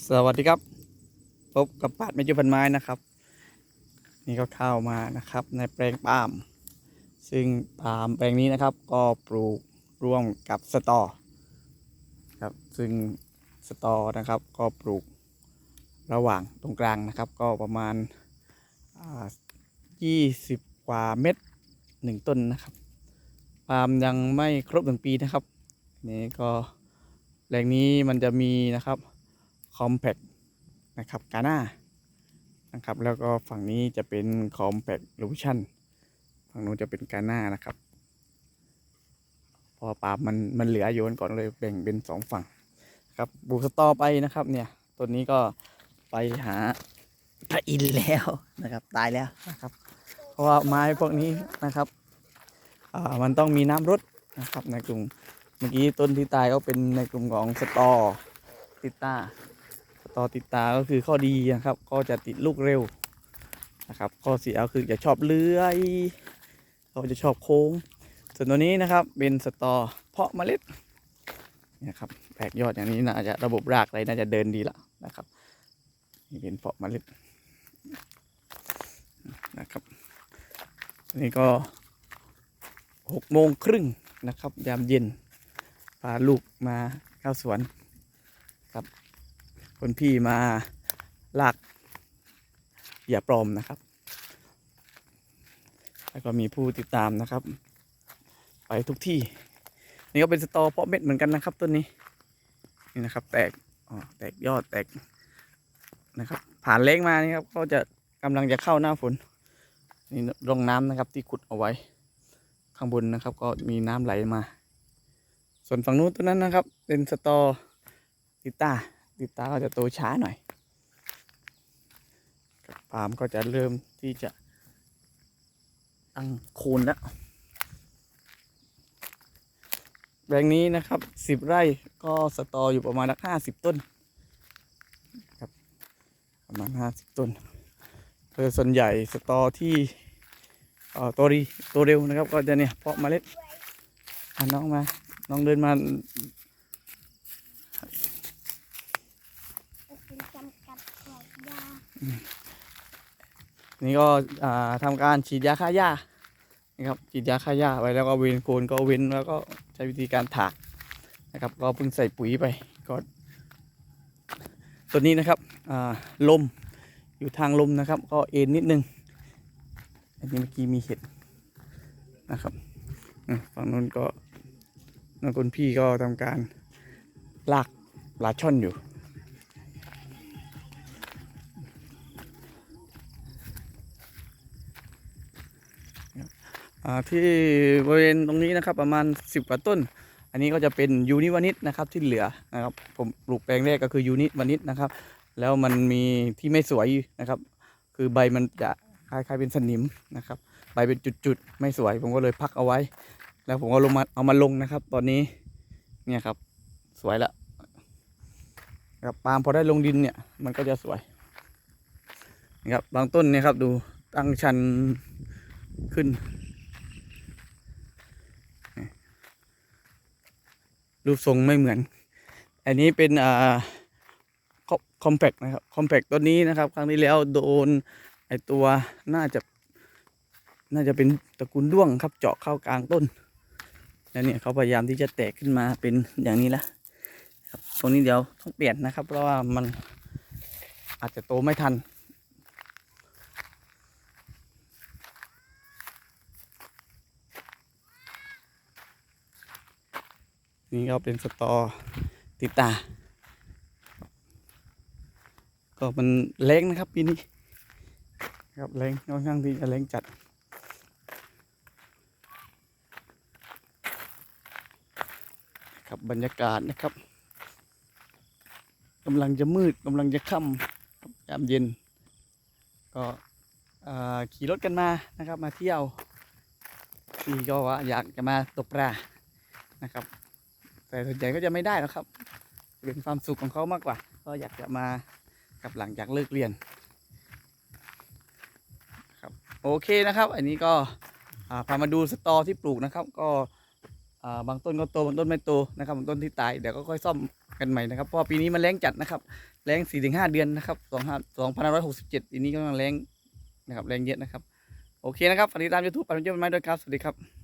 สวัสดีครับ พบกับปาดไม่จุพันไม้นะครับ นี่ก็เข้ามานะครับ ในแปลงปาล์มซึ่งปาล์มแปลงนี้นะครับ ก็ปลูกร่วมกับสตอครับ ซึ่งสตอนะครับ ก็ปลูกระหว่างตรงกลางนะครับ ก็ประมาณยี่สิบกว่าเม็ดหนึ่งต้นนะครับปาล์มยังไม่ครบหนึ่งปีนะครับ นี่ก็แปลงนี้มันจะมีนะครับ คอมแพ t นะครับกาน่านะครับ แล้วก็ฝั่งนี้จะเป็นคอมแพ t ลูชั่นฝั่งนู้นจะเป็นกาน่านะครับ พอปาล์มมันมันเหลือโยนก่อนเลยแบ่งเป็นสองฝั่งครับบูสตอไปนะครับ เนี่ยต้นนี้ก็ไปหาพระอินแล้วนะครับ ตายแล้วนะครับ เพราะว่าไม้พวกนี้นะครับมันต้องมีน้ำรดนะครับในกลุ่มเมื่อกี้ต้นที่ตายก็เป็นในกลุ่มของสตอติต้า ต่อติดตาก็คือข้อดีนะครับ ก็จะติดลูกเร็วนะครับ ข้อเสียก็คือจะชอบเลื้อยเขาจะชอบโค้ง ส่วนตัวนี้นะครับเป็นสตอเพาะเมล็ดนี่ยครับแตกยอดอย่างนี้น่าจะระบบรากอะไรน่าจะเดินดีละนะครับนี่เป็นเพาะเมล็ดนะครับนนี่ก็หกโมงครึ่งนะครับ ยามเย็นพาลูกมาเข้าสวนครับ คนพี่มาลากอย่าปลอมนะครับ แล้วก็มีผู้ติดตามนะครับ ไปทุกที่ นี่ก็เป็นสตอเพาะเม็ดเหมือนกันนะครับต้นนี้ นี่นะครับ แตกอ๋อแตกยอดแตกนะครับ ผ่านเล้งมานี่ครับ ก็จะกำลังจะเข้าหน้าฝน นี่ร่องน้ำนะครับ ที่ขุดเอาไว้ ข้างบนนะครับ ก็มีน้ำไหลมา ส่วนฝั่งนู้นต้นนั้นนะครับ เป็นสตอติต้า ติดตาก็จะโตช้าหน่อยปาล์มก็จะเริ่มที่จะตั้งโคนแล้วแปลงนี้นะครับสิบไร่ก็สตออยู่ประมาณห้าสิบต้นครับประมาณห้าสิบต้นโดยส่วนใหญ่สตอที่เอ่อตัวดีตัวเร็วนะครับ ก็จะเนี่ยเพาะเมล็ดน้องมา น้องเดินมา เป็นจำกัดขอบยา นี่ก็อ่าทำการฉีดยาฆ่าหญ้านะครับฉีดยาฆ่าหญ้าไว้แล้วก็เว้นโคนก็เว้นแล้วก็ใช้วิธีการถากนะครับ ก็เพิ่งใส่ปุ๋ยไปก็ตัวนี้นะครับลมอยู่ทางลมนะครับ ก็เอ็นนิดนึง อันนี้เมื่อกี้มีเห็ดนะครับฝั่งนู้นก็นักคนพี่ก็ทำการลากปลาช่อนอยู่ ที่บริเวณตรงนี้นะครับประมาณ 10 กว่าต้น อันนี้ก็จะเป็นยูนิวานิชนะครับที่เหลือนะครับผมปลูกแปลงแรกก็คือยูนิวานิชนะครับ แล้วมันมีที่ไม่สวยนะครับ คือใบมันจะคล้ายๆเป็นสนิมนะครับใบเป็นจุดๆไม่สวย ผมก็เลยพักเอาไว้ แล้วผมก็ลงมาเอามาลงนะครับ ตอนนี้เนี่ยครับสวยละครับปาล์มพอได้ลงดินเนี่ยมันก็จะสวยนะครับบางต้นเนี่ยครับดูตั้งชันขึ้น รูปทรงไม่เหมือน อันนี้เป็นอ่าคอมแพกนะครับคอมแพกตัวนี้นะครับ ครั้งที่แล้วโดนไอตัวน่าจะ น่าจะเป็นตระกูลด้วงครับ เจาะเข้ากลางต้น แล้วเนี่ยเขาพยายามที่จะแตกขึ้นมาเป็นอย่างนี้ละครับตรงนี้เดี๋ยวต้องเปลี่ยนนะครับ เพราะว่ามันอาจจะโตไม่ทัน นี่ก็เป็นสตอติดตา ก็มันแรงนะครับปีนี้ครับแรงค่อนข้างที่จะแรงจัดครับบรรยากาศนะครับกำลังจะมืดกำลังจะค่ำยามเย็น ก็ขี่รถกันมานะครับ มาเที่ยวพี่ก็ว่าอยากจะมาตกปลานะครับ แต่ส่วนใหญ่ก็จะไม่ได้แล้วครับ เป็นความสุขของเขามากกว่า ก็อยากจะมากับหลังจากเลิกเรียนครับโอเคนะครับ อันนี้ก็พามาดูสตอที่ปลูกนะครับ ก็บางต้นก็โตบางต้นไม่โตนะครับบางต้นที่ตายเดี๋ยวก็ค่อยซ่อมกันใหม่นะครับเพราะปีนี้มันแรงจัดนะครับแรงสี่ถึงห้าเดือนนะครับสองห้าสองพันห้าร้อยหกสิบเจ็ดปีนี้ก็กำลังแรงนะครับแรงเยอะนะครับ โอเคนะครับฝากติดตามยูทูบปัจจุบันไม้ด้วยครับ สวัสดีครับ